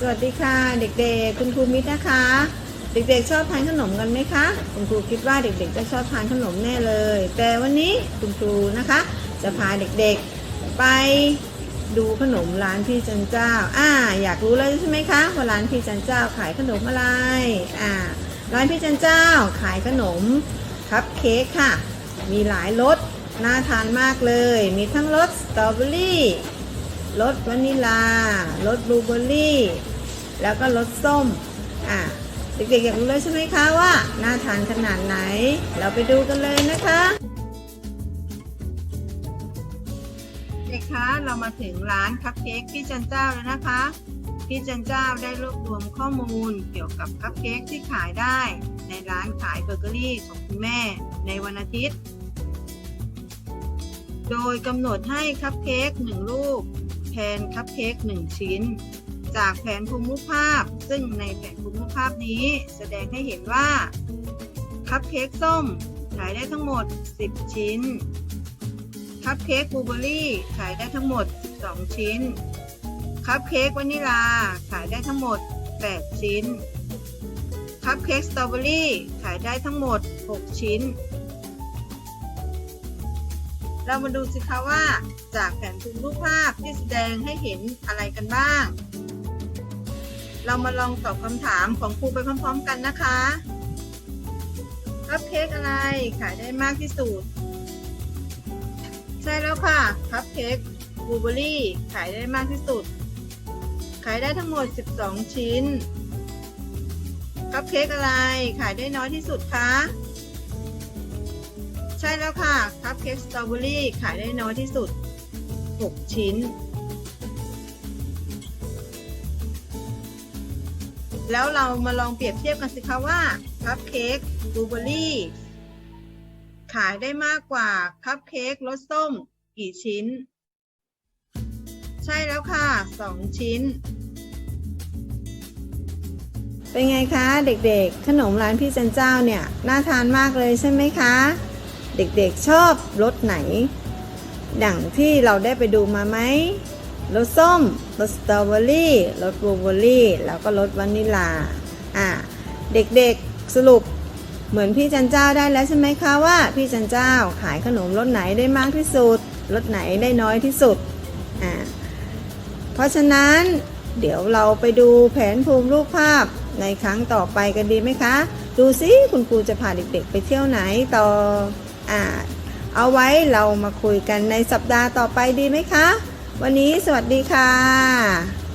สวัสดีค่ะ เด็กๆ คุณครูมิตรนะคะ เด็กๆ ชอบทานขนมกันไหมคะ คุณครูคิดว่าเด็กๆ จะชอบทานขนมแน่เลย แต่วันนี้คุณครูนะคะ จะพาเด็กๆ ไปดูขนมร้านพี่จันเจ้า อ่า อยากรู้เลยใช่ไหมคะว่าร้านพี่จันเจ้าขายขนมอะไร อ่า ร้านพี่จันเจ้าขายขนมคัพเค้กค่ะ มีหลายรส น่าทานมากเลย มีทั้งรสสตรอเบอรี่ รสวานิลารสบลูเบอร์รี่ แล้วก็รสส้ม อะเด็กๆอยากรู้เลยใช่ไหมคะว่าน่าทานขนาดไหน เราไปดูกันเลยนะคะ เด็กคะเรามาถึงร้านคัพเค้กพี่จันเจ้าแล้วนะคะ พี่จันเจ้าได้รวบรวมข้อมูลเกี่ยวกับคัพเค้กที่ขายได้ ในร้านขายเบเกอรี่ของคุณแม่ในวันอาทิตย์ โดยกำหนดให้คัพเค้กหนึ่งลูก ทนคัพเค้ก1 ชิ้น จากแผนภูมิภาพซึ่งในแผนภูมิภาพนี้แสดงให้เห็นว่า คัพเค้กส้มขายได้ทั้งหมด 10 ชิ้น คัพเค้กบลูเบอร์รี่ขายได้ทั้งหมด 12 ชิ้น คัพเค้กวานิลาขายได้ทั้งหมด 8 ชิ้น คัพเค้กสตรอเบอรี่ขายได้ทั้งหมด 6 ชิ้น เรามาดูสิคะว่า จากแผนภูมิรูปภาพที่แสดงให้เห็นอะไรกันบ้าง เรามาลองตอบคำถามของครูไปพร้อม ๆ กันนะคะคัพเค้กอะไรขายได้มากที่สุด ใช่แล้วค่ะคัพเค้กบลูเบอรี่ขายได้มากที่สุด ขายได้ทั้งหมด 12 ชิ้นคัพเค้กอะไรขายได้น้อยที่สุดคะ ใช่แล้วค่ะ เค้กสตรอเบอรี่ขายได้น้อยที่สุด 6 ชิ้น แล้วเรามาลองเปรียบเทียบกันสิคะว่าคัพเค้กบลูเบอรี่ขายได้มากกว่าคัพเค้กรสส้มกี่ชิ้น ใช่แล้วค่ะ 2 ชิ้น เป็นไงคะ เด็กๆ ขนมร้านพี่เจนเจ้าเนี่ย น่าทานมากเลยใช่ไหมคะ เด็กๆชอบรสไหน ดังที่เราได้ไปดูมาไหมรสส้มรสสตรอเบอรี่รสบลูเบอรี่แล้วก็รสวานิลาอ่าเด็กๆสรุปเหมือนพี่จันเจ้าได้แล้วใช่ไหมคะว่าพี่จันเจ้าขายขนมรสไหนได้มากที่สุดรสไหนได้น้อยที่สุดอ่าเพราะฉะนั้นเดี๋ยวเราไปดูแผนภูมิรูปภาพในครั้งต่อไปกันดีไหมคะ ดูซิคุณครูจะพาเด็กๆไปเที่ยวไหนต่อ อ่าเอาไว้เรามาคุยกันในสัปดาห์ต่อไปดีไหมคะ วันนี้สวัสดีค่ะ